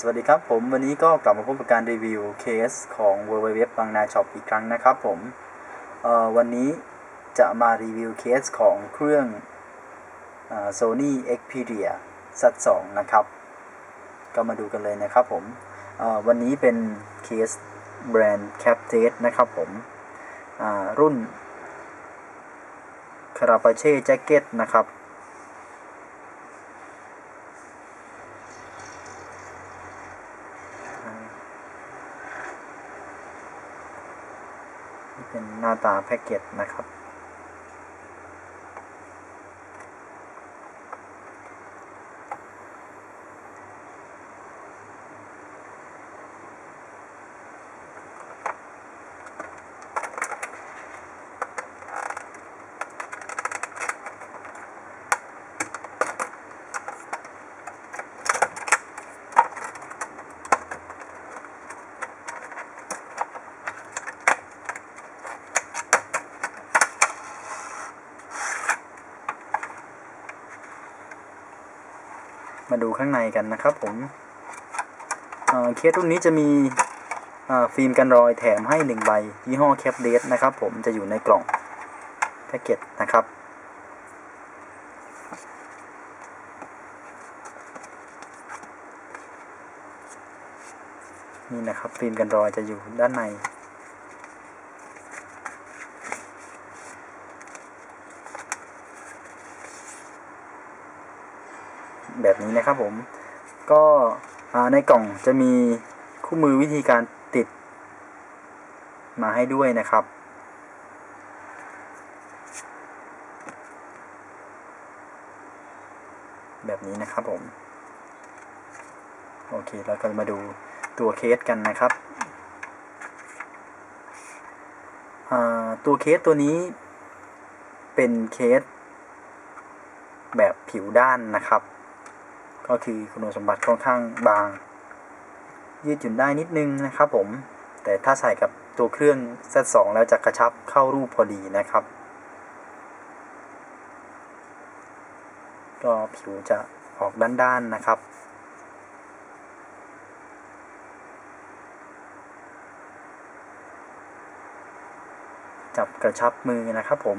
สวัสดีครับผมวันนี้ก็กลับมาพบกับการรีวิวเคสของ w w w บางนาช็อปอีกครั้งนะครับผมวันนี้จะมารีวิวเคสของเครื่องเอ่อ Sony Xperia Z2 นะครับ ก็มาดูกันเลยนะครับผมวันนี้เป็นเคสแบรนด์ Captate นะครับผมรุ่น Carapace Jacket นะครับ เป็นหน้าตาแพ็กเกจนะครับ มาดูข้างในกันนะครับผมเอ่อเคสรุ่นนี้จะมีฟิล์มกันรอยแถมให้1ใบยี่ห้อแคปเดสนะครับผมจะอยู่ในกล่องแพ็กเกจนะครับนี่นะครับฟิล์มกันรอยจะอยู่ด้านใน แบบนี้นะครับผม ก็ในกล่องจะมีคู่มือวิธีการติดมาให้ด้วยนะครับ แบบนี้นะครับผม โอเคแล้วก็มาดูตัวเคสกันนะครับ ตัวเคสตัวนี้เป็นเคสแบบผิวด้านนะครับ ก็คือคุณสมบัติค่อนข้างบาง ยืดหยุ่นได้นิดนึงนะครับผม แต่ถ้าใส่กับตัวเครื่อง Z2 แล้วจะกระชับเข้ารูปพอดีนะครับ ก็ผิวจะออกด้านๆนะครับจับกระชับมือนะครับผม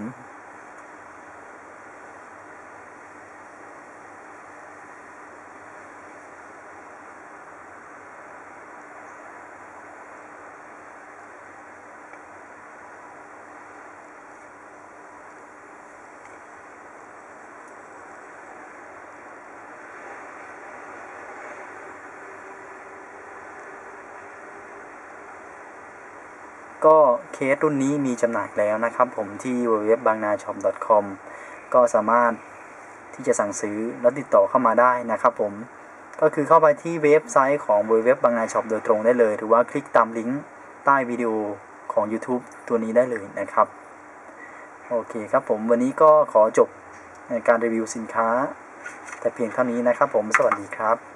ก็เคสรุ่นนี้มีจำหน่ายแล้วนะครับผมที่ www.bangnashop.com ก็สามารถที่จะสั่งซื้อแล้วติดต่อเข้ามาได้นะครับผมก็คือเข้าไปที่เว็บไซต์ของ www.bangnashop โดยตรงได้เลย หรือว่าคลิกตามลิงก์ใต้วิดีโอของ YouTube ตัวนี้ได้เลยนะครับ โอเคครับผมวันนี้ก็ขอจบการรีวิวสินค้า แต่เพียงเท่านี้นะครับผมสวัสดีครับ